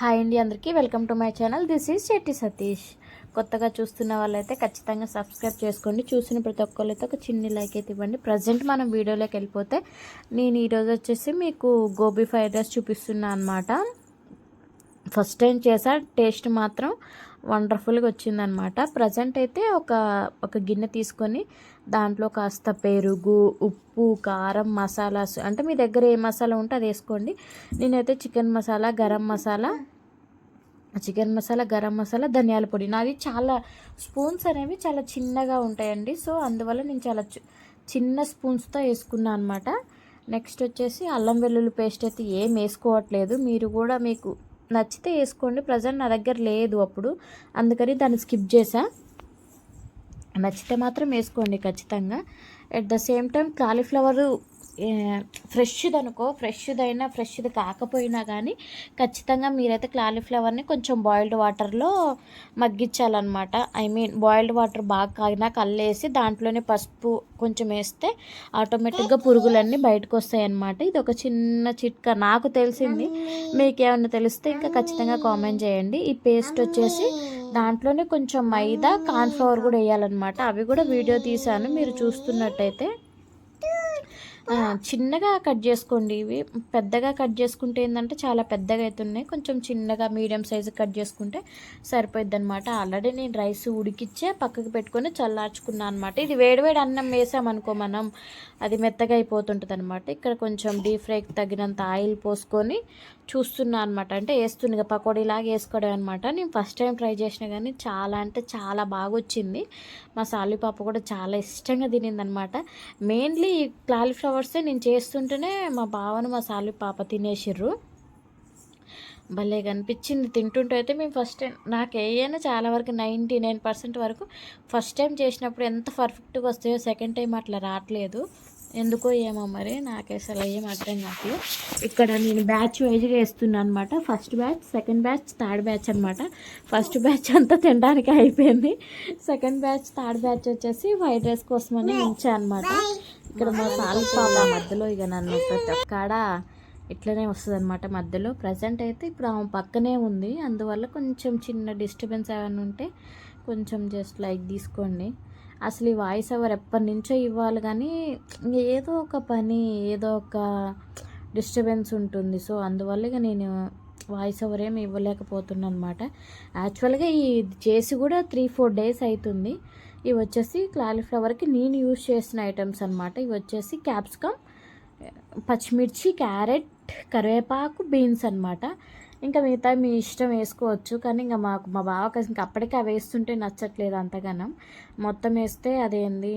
Hi అండి అందరికీ. Welcome to my channel. This is Chetti Satish. కొత్తగా చూస్తున్న వాళ్ళైతే ఖచ్చితంగా సబ్స్క్రైబ్ చేసుకోండి. చూసిన ప్రతి ఒక్కళ్ళైతే ఒక చిన్ని లైక్ అయితే ఇవ్వండి. ప్రజెంట్ మనం వీడియోలోకి వెళ్ళిపోతే నేను ఈరోజు వచ్చేసి మీకు గోబీ ఫ్రైడ్ రైస్ చూపిస్తున్నా అనమాట ఫస్ట్ టైం చేసా. టేస్ట్ మాత్రం వండర్ఫుల్గా వచ్చిందనమాట. ప్రజెంట్ అయితే ఒక ఒక గిన్నె తీసుకొని దాంట్లో కాస్త పెరుగు ఉప్పు కారం మసాలాస్ అంటే మీ దగ్గర ఏ మసాలా ఉంటే అది వేసుకోండి. నేనైతే చికెన్ మసాలా గరం మసాలా చికెన్ మసాలా గరం మసాలా ధనియాల పొడి. నాది చాలా స్పూన్స్ అనేవి చాలా చిన్నగా ఉంటాయండి. సో అందువల్ల నేను చాలా చిన్న స్పూన్స్తో వేసుకున్నాను అనమాట నెక్స్ట్ వచ్చేసి అల్లం వెల్లుల్లి పేస్ట్ అయితే ఏం వేసుకోవట్లేదు. మీరు కూడా మీకు నచ్చితే వేసుకోండి. ప్రజెంట్ నా దగ్గర లేదు అప్పుడు. అందుకని దాన్ని స్కిప్ చేసా నచ్చితే మాత్రం వేసుకోండి ఖచ్చితంగా. At the same time cauliflower ఫ్రెష్ది అనుకో ఫ్రెష్దైనా ఫ్రెష్ది కాకపోయినా కానీ ఖచ్చితంగా మీరైతే కాలీఫ్లవర్ని కొంచెం బాయిల్డ్ వాటర్లో మగ్గించాలన్నమాట. ఐ మీన్ బాయిల్డ్ వాటర్ బాగా కాగినా కల్లేసి దాంట్లోనే పసుపు కొంచెం వేస్తే ఆటోమేటిక్గా పురుగులన్నీ బయటకు వస్తాయి అన్నమాట ఇది ఒక చిన్న చిట్కా. నాకు తెలిసింది. మీకు ఏమైనా తెలిస్తే ఇంకా ఖచ్చితంగా కామెంట్ చేయండి. ఈ పేస్ట్ వచ్చేసి దాంట్లోనే కొంచెం మైదా కార్న్ఫ్లవర్ కూడా వేయాలన్నమాట. అవి కూడా వీడియో తీశాను. మీరు చూస్తున్నట్టయితే చిన్నగా కట్ చేసుకోండి. ఇవి పెద్దగా కట్ చేసుకుంటే ఏంటంటే చాలా పెద్దగా అవుతున్నాయి కొంచెం చిన్నగా మీడియం సైజు కట్ చేసుకుంటే సరిపోద్ది అనమాట ఆల్రెడీ నేను రైస్ ఉడికిచ్చే పక్కకు పెట్టుకొని చల్లార్చుకున్నాను అనమాట ఇది వేడివేడి అన్నం వేసామనుకో మనం అది మెత్తగా అయిపోతుంటుంది అనమాట ఇక్కడ కొంచెం డీప్ ఫ్రైకి తగినంత ఆయిల్ పోసుకొని చూస్తున్నా అనమాట అంటే వేస్తుంది పకోడీలాగా వేసుకోవడం అనమాట నేను ఫస్ట్ టైం ట్రై చేసిన కానీ చాలా అంటే చాలా బాగా వచ్చింది మా సాలి పాప కూడా చాలా ఇష్టంగా తినిందనమాట మెయిన్లీ ఈ కాలీఫ్లవర్సే నేను చేస్తుంటేనే మా బావను మా సాలి పాప తినేసిర్రు. భలే కనిపించింది. తింటుంటే అయితే మేము ఫస్ట్ టైం నాకు ఏయైనా చాలా వరకు నైంటీ నైన్ పర్సెంట్ వరకు ఫస్ట్ టైం చేసినప్పుడు ఎంత పర్ఫెక్ట్గా వస్తాయో సెకండ్ టైం అట్లా రావట్లేదు. ఎందుకో ఏమో మరి నాకు అసలు ఏం అర్థం కాదు. ఇక్కడ నేను బ్యాచ్ వైజ్గా వేస్తున్నాను అనమాట first batch second batch third batch అనమాట ఫస్ట్ బ్యాచ్ అంతా తినడానికి అయిపోయింది. సెకండ్ బ్యాచ్ థర్డ్ బ్యాచ్ వచ్చేసి వైట్ రైస్ కోసమని ఉంచా అనమాట ఇక్కడ మా సాల్ పాప మధ్యలో ఇక నన్ను ప్రతి ఒక్కడ ఇట్లనే వస్తుంది అనమాట మధ్యలో. ప్రజెంట్ అయితే ఇప్పుడు ఆమె పక్కనే ఉంది. అందువల్ల కొంచెం చిన్న డిస్టర్బెన్స్ ఏమైనా ఉంటే కొంచెం జస్ట్ లైక్ తీసుకోండి. అసలు ఈ వాయిస్ ఎవరు ఎప్పటి నుంచో ఇవ్వాలి కానీ ఏదో ఒక పని ఏదో ఒక డిస్టర్బెన్స్ ఉంటుంది. సో అందువల్ల ఇక నేను వాయిస్ ఓవర్ ఏమి ఇవ్వలేకపోతున్నాను అనమాట యాక్చువల్గా ఈ చేసి కూడా త్రీ ఫోర్ డేస్ అవుతుంది ఇవి వచ్చేసి క్లాలీఫ్లవర్కి నేను యూజ్ చేసిన ఐటమ్స్ అనమాట ఇవి వచ్చేసి క్యాప్సికమ్ పచ్చిమిర్చి క్యారెట్ కరివేపాకు బీన్స్ అన్నమాట. ఇంకా మిగతా మీ ఇష్టం వేసుకోవచ్చు. కానీ ఇంకా మాకు మా బావకి ఇంకా అప్పటికే అవి వేస్తుంటే నచ్చట్లేదు అంతగానం. మొత్తం వేస్తే అదేంది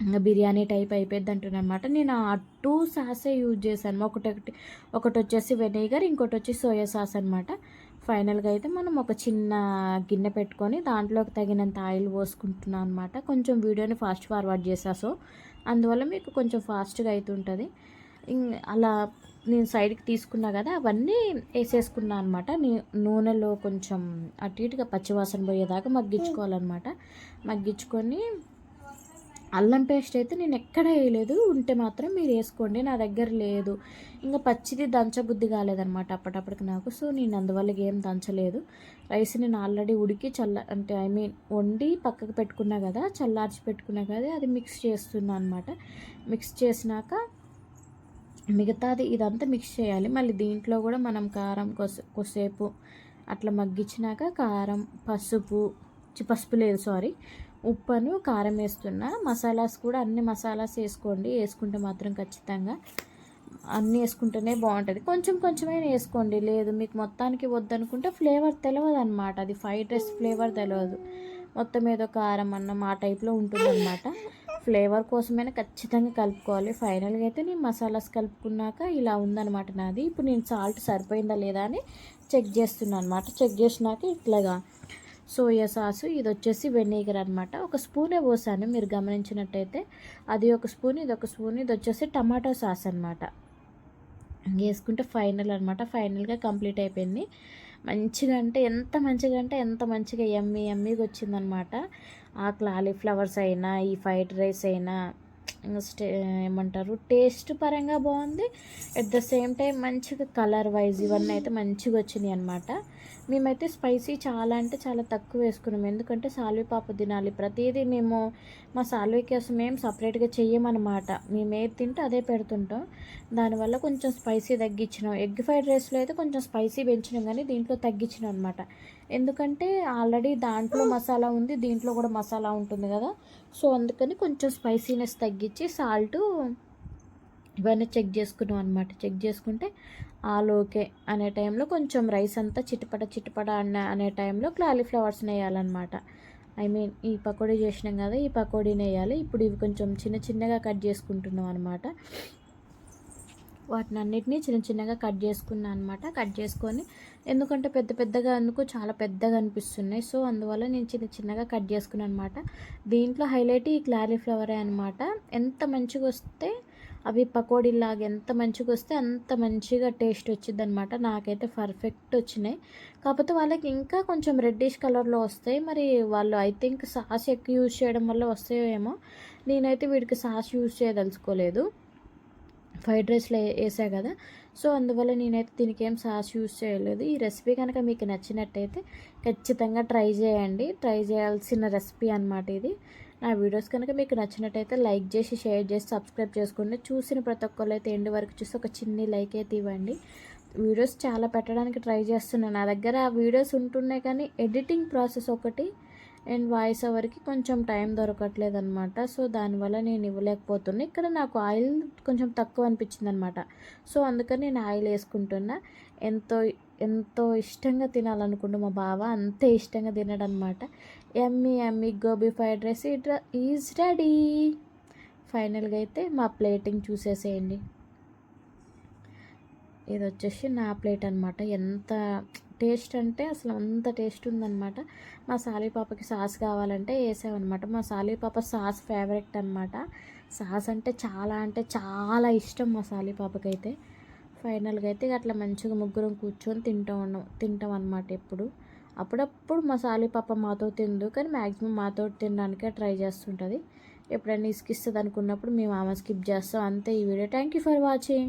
ఇంకా బిర్యానీ టైప్ అయిపోయింది అంటున్నాను అనమాట నేను ఆ టూ సాసే యూజ్ చేశాను. ఒకటి ఒకటి ఒకటి వచ్చేసి వెనిగర్ ఇంకోటి వచ్చి సోయా సాస్ అనమాట ఫైనల్గా అయితే మనం ఒక చిన్న గిన్నె పెట్టుకొని దాంట్లోకి తగినంత ఆయిల్ పోసుకుంటున్నాను అనమాట కొంచెం వీడియోని ఫాస్ట్ ఫార్వర్డ్ చేసా సో అందువల్ల మీకు కొంచెం ఫాస్ట్గా అవుతుంటుంది అలా నేను సైడ్కి తీసుకున్నా కదా అవన్నీ వేసేసుకున్నా అనమాట నూనెలో కొంచెం అటు ఇటుగా పచ్చివాసన పోయేదాకా మగ్గించుకోవాలన్నమాట. మగ్గించుకొని అల్లం పేస్ట్ అయితే నేను ఎక్కడ వేయలేదు ఉంటే మాత్రం మీరు వేసుకోండి నా దగ్గర లేదు. ఇంకా పచ్చిది దంచబుద్ధి కాలేదనమాట అప్పటప్పటికి నాకు సో నేను అందువల్ల ఏం దంచలేదు. రైస్ నేను ఆల్రెడీ ఉడికి చల్ల అంటే ఐ మీన్ వండి పక్కకు పెట్టుకున్నా కదా చల్లార్చి పెట్టుకున్నా కదా అది మిక్స్ చేస్తున్నా అనమాట మిక్స్ చేసినాక మిగతాది ఇదంతా మిక్స్ చేయాలి. మళ్ళీ దీంట్లో కూడా మనం కారం కొస కొసేపు అట్లా మగ్గించినాక కారం పసుపు పసుపు లేదు సారీ ఉప్పును కారం వేస్తున్నా. మసాలాస్ కూడా అన్ని మసాలాస్ వేసుకోండి. వేసుకుంటే మాత్రం ఖచ్చితంగా అన్నీ వేసుకుంటేనే బాగుంటుంది. కొంచెం కొంచెమైనా వేసుకోండి. లేదు మీకు మొత్తానికి వద్దనుకుంటే ఫ్లేవర్ తెలియదు అనమాట అది ఫ్రైడ్ రైస్ ఫ్లేవర్ తెలియదు మొత్తం ఏదో కారం అన్నం ఆ టైప్లో ఉంటుందన్నమాట. ఫ్లేవర్ కోసమైనా ఖచ్చితంగా కలుపుకోవాలి. ఫైనల్గా అయితే నేను మసాలాస్ కలుపుకున్నాక ఇలా ఉందనమాట నాది. ఇప్పుడు నేను సాల్ట్ సరిపోయిందా లేదా అని చెక్ చేస్తున్నాను అనమాట చెక్ చేసినాక ఇట్లాగా సోయా సాసు ఇది వచ్చేసి వెనిగర్ అనమాట ఒక స్పూనే పోసాను. మీరు గమనించినట్టయితే అది ఒక స్పూన్ ఇది ఒక స్పూన్ ఇది వచ్చేసి టమాటో సాస్ అనమాట వేసుకుంటే ఫైనల్ అనమాట ఫైనల్గా కంప్లీట్ అయిపోయింది. మంచిగా అంటే ఎంత మంచిగా అంటే ఎంత మంచిగా ఎమ్మి ఎమ్మిగా వచ్చిందనమాట ఆ క్లాలీఫ్లవర్స్ అయినా ఈ ఫ్రైడ్ రైస్ అయినా స్టే ఏమంటారు టేస్ట్ పరంగా బాగుంది. అట్ ద సేమ్ టైం మంచిగా కలర్ వైజ్ ఇవన్నీ అయితే మంచిగా వచ్చినాయి అనమాట మేమైతే స్పైసీ చాలా అంటే చాలా తక్కువ వేసుకున్నాం. ఎందుకంటే సాల్వి పాప తినాలి. ప్రతిదీ మేము మా సాల్వి కోసం ఏం సపరేట్గా చెయ్యమన్నమాట. మేము ఏది తింటే అదే పెడుతుంటాం. దానివల్ల కొంచెం స్పైసీ తగ్గించినాం. ఎగ్ ఫ్రైడ్ రైస్లో అయితే కొంచెం స్పైసీ పెంచినాం కానీ దీంట్లో తగ్గించినాం అనమాట ఎందుకంటే ఆల్రెడీ దాంట్లో మసాలా ఉంది దీంట్లో కూడా మసాలా ఉంటుంది కదా. సో అందుకని కొంచెం స్పైసీనెస్ తగ్గించి సాల్ట్ ఇవన్నీ చెక్ చేసుకున్నాం అనమాట చెక్ చేసుకుంటే ఆల్ ఓకే అనే టైంలో కొంచెం రైస్ అంతా చిటపట చిటపట అన్న అనే టైంలో క్లాలీఫ్లవర్స్ని వేయాలన్నమాట ఐ మీన్ ఈ పకోడీ చేసినాం కదా ఈ పకోడీని వేయాలి ఇప్పుడు ఇవి కొంచెం చిన్న చిన్నగా కట్ చేసుకుంటున్నాం అనమాట వాటిని అన్నిటినీ చిన్న చిన్నగా కట్ చేసుకున్నాను అనమాట కట్ చేసుకొని ఎందుకంటే పెద్ద పెద్దగా అందుకు చాలా పెద్దగా అనిపిస్తున్నాయి. సో అందువల్ల నేను చిన్న చిన్నగా కట్ చేసుకున్నాను అనమాట దీంట్లో హైలైట్ ఈ క్లారీఫ్లవరే అనమాట ఎంత మంచిగా వస్తే అవి పకోడీలాగా ఎంత మంచిగా వస్తే అంత మంచిగా టేస్ట్ వచ్చింది అనమాట నాకైతే పర్ఫెక్ట్ వచ్చినాయి. కాకపోతే వాళ్ళకి ఇంకా కొంచెం రెడ్డిష్ కలర్లో వస్తాయి. మరి వాళ్ళు ఐ థింక్ సాస్ ఎక్కువ యూజ్ చేయడం వల్ల వస్తాయో ఏమో నేనైతే వీడికి సాస్ యూజ్ చేయదలుచుకోలేదు. ఫ్రైడ్ రైస్లో వేసా కదా. సో అందువల్ల నేనైతే దీనికి ఏం సాస్ యూస్ చేయలేదు. ఈ రెసిపీ కనుక మీకు నచ్చినట్టయితే ఖచ్చితంగా ట్రై చేయండి. ట్రై చేయాల్సిన రెసిపీ అనమాట ఇది. నా వీడియోస్ కనుక మీకు నచ్చినట్టయితే లైక్ చేసి షేర్ చేసి సబ్స్క్రైబ్ చేసుకోండి. చూసిన ప్రతి ఒక్కరు అయితే ఎండ్ వరకు చూసి ఒక చిన్ని లైక్ అయితే ఇవ్వండి. వీడియోస్ చాలా పెట్టడానికి ట్రై చేస్తున్నాను. నా దగ్గర ఆ వీడియోస్ ఉంటున్నాయి కానీ ఎడిటింగ్ ప్రాసెస్ ఒకటి అండ్ వాయిస్ ఓవర్కి కొంచెం టైం దొరకట్లేదు అనమాట సో దానివల్ల నేను ఇవ్వలేకపోతున్నా. ఇక్కడ నాకు ఆయిల్ కొంచెం తక్కువ అనిపించింది అనమాట సో అందుకని నేను ఆయిల్ వేసుకుంటున్నా. ఎంతో ఎంతో ఇష్టంగా తినాలనుకుండు మా బావ అంతే ఇష్టంగా తినడనమాట ఎమ్మి ఎమ్మి gobi fried rice is ready. ఫైనల్గా అయితే మా ప్లేటింగ్ చూసేసేయండి. ఇది వచ్చేసి నా ప్లేట్ అనమాట ఎంత టేస్ట్ అంటే అసలు అంత టేస్ట్ ఉందనమాట మా సాలీ పాపకి సాస్ కావాలంటే వేసామన్నమాట. మా సాలీ పాప సాస్ ఫేవరెట్ అనమాట సాస్ అంటే చాలా అంటే చాలా ఇష్టం మా సాలీ పాపకైతే. ఫైనల్గా అయితే అట్లా మంచిగా ముగ్గురం కూర్చొని తింటాం ఉన్నాం తింటాం అనమాట ఎప్పుడు. అప్పుడప్పుడు మా సాలి పాప మాతో తిందు కానీ మ్యాక్సిమం మాతో తినడానికే ట్రై చేస్తుంటుంది. ఎప్పుడైనా ఇసుకిస్తుంది అనుకున్నప్పుడు మేము ఆమె స్కిప్ చేస్తాం. అంతే ఈ video. Thank you for watching.